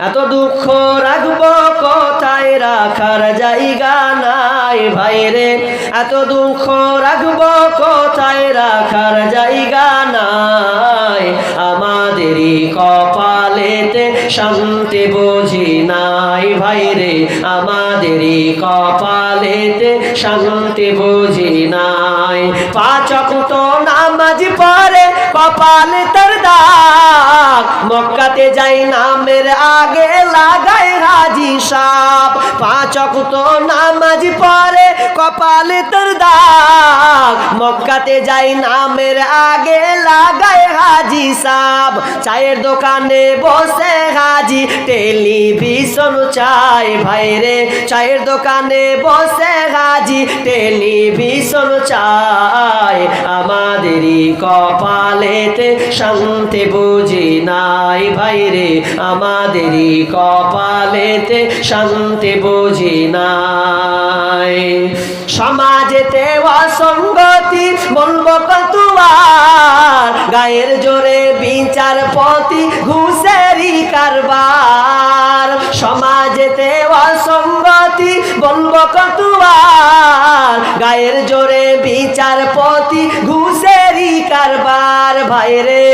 এত দুঃখ রাখব কোথায় রাখার জায়গা নাই ভাইরে এত দুঃখ রাখব কোথায় রাখার জায়গা নাই? আমাদেরই কপালেতে শান্তি বুঝি নাই ভাইরে আমাদেরই কপালেতে শান্তি বুঝি নাই। পাচক তো নামাজ পড়ে, কপালে তার দাগ মক্কাতে যাই নামের আগে লাগায় হাজি সাপ। পাচক তো নামাজ পড়ে কপালে তার দাগ। মক্কাতে যাই নামের আগে লাগায় হাজি সাপ। চায়ের দোকানে বসে হাজি টেলিভিশন চাই ভাইরে। চায়ের দোকানে বসে হাজি টেলিভিশন চাই। আমাদেরই কপালেতে শান্তি বুঝি নাই ভাইরে আমাদেরই কপালেতে শান্তি বুঝি নাই। সমাজেতে অসঙ্গতি বলব কতুয়ার গায়ের জোরে বিচার পতি ঘুষেরি কারবার। সমাজেতে অসঙ্গতি বলব কতুয়ার গায়ের জোরে বিচার পতি ঘুষেরি কারবার ভাইরে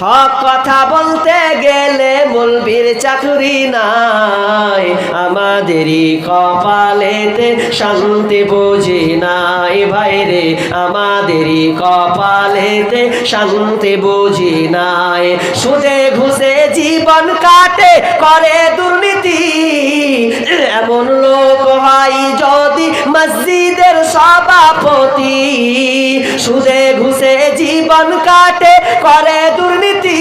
হক কথা বলতে গেলে মুলবির চাকরি নাই। আমাদেরই কপালেতে শান্তি বুঝি নাই ভাইরে। আমাদেরই কপালেতে শান্তি বুঝি নাই। সুদে ঘুষে জীবন কাটে, করে দুর্নীতি। এমন লোক হয় যদি মসজিদের সভাপতি। সুদে ঘুষে জীবন কাটে, করে দুর্নীতি।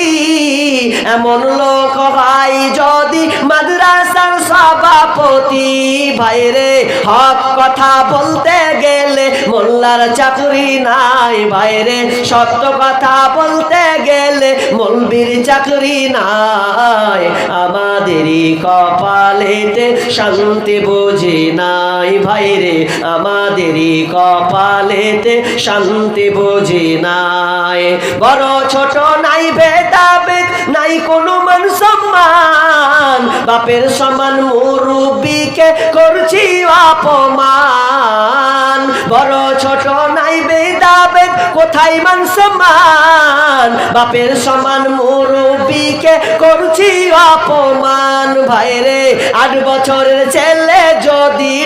এমন লোক হয় যদি মাদ্রাসার সভাপতি। ভাইরে, হক কথা বলতে গেলে মোল্লার চাকরি নাই। ভাইরে, সত্য কথা বলতে গেলে মলবির চাকরি নাই। আমাদেরই কপালেতে শান্তি বুঝি নাই। ভাইরে, আমাদেরই কপালেতে শান্তি বুঝি নাই। বড় ছোট নাই ভেদাভেদ নাই কোনো মান সম্মান। বাপের সমান মুরুবিকে করছি অপমান। বড় ছোট নাই ভেদাভেদ, কোথায় মান সম্মান? বাপের সমান মুরুবিকে করছি অপমান। ভাইরে, আট বছরের ছেলে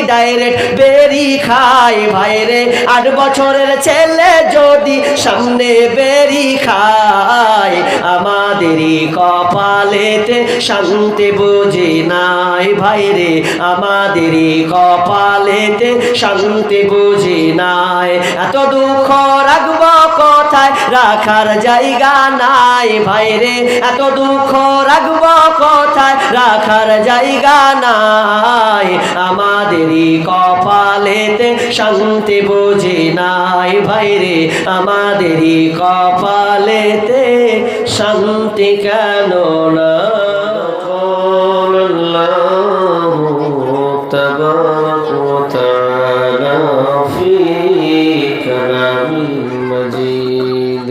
ডাইরেক্ট বেরি খায় ভাইরে। আট বছরের ছেলে যদি সামনে বেরি খায়, আমাদেরই কপালেতে শান্তি বুঝি নাই ভাইরে। আমাদেরই কপালেতে শান্তি বুঝি নাই। এত দুঃখ রাখব কোথায়? রাখার জায়গা নাই ভাইরে। এত দুঃখ রাখব কোথায়? রাখার জায়গা নাই। আমাদেরই কপালেতে শান্তি বুঝি নাই ভাইরে আমাদেরই কপালেতে শান্তি কেন না قال الله تبارك وتعالى في كلام المجيد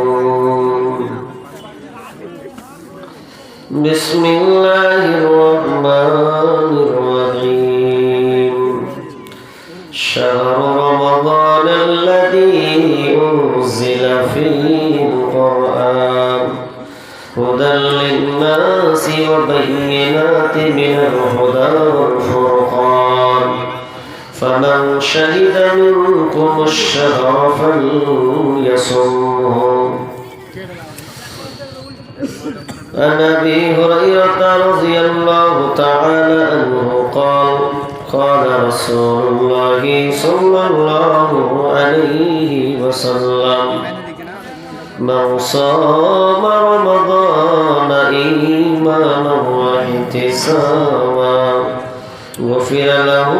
بسم الله الرحمن الرحيم. شهر رمضان الذي أنزل فيه القرآن. هدى للناس وبينات من الهدى والفرقان. فمن شهد منكم الشهر فليصمه. عن أبي هريرة رضي الله تعالى عنه قال قال رسول الله صلى الله عليه وسلم من صام رمضان إيمانا واحتسابا غفر له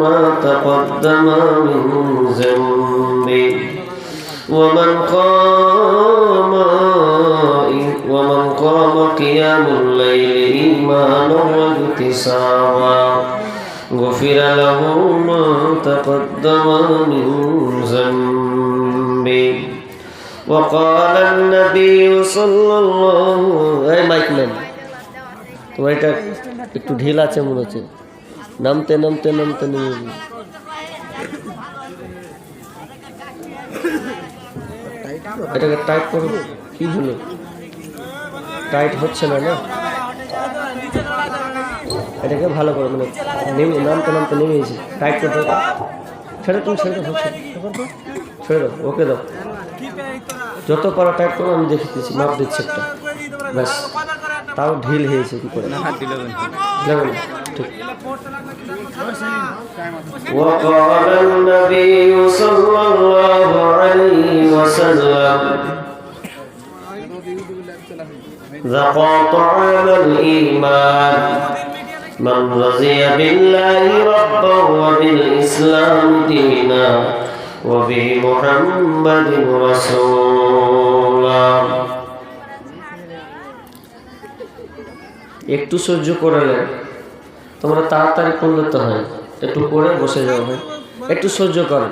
ما تقدم من ذنبه ومن قام قيام الليل إيمانا واحتسابا غفر له ما تقدم من ذنبه وقال النبي صلى الله এই মাইক ম্যান তোমার এটা একটু ঢিল আছে মনে হচ্ছে নামতে নামতে নামতে নেমে যাবে। এটাকে টাইট করো কি হলো টাইট হচ্ছে না না এটাকে ভালো করে মানে নেমে নামতে নামতে নেমে এসে টাইট করতে হবে। ছেড়ে তুমি ছেড়ে দাও ছেড়ে দাও। ছেড়ে দাও ওকে দাও যত পারা টাইট করো আমি দেখে দিচ্ছি মাপ দিচ্ছি একটা ব্যাস তাও ঢিল হয়েছে কি করে লাগবে না? ঠিক وقال النبي صلى الله عليه وسلم ذاق طعام الإيمان من رضي بالله ربا وبالإسلام دينا وبمحمد رسولا একটু সহ্য করে নেন তোমরা তাড়াতাড়ি করলে তো হয় একটু করে বসে যাও হয় একটু সহ্য করেন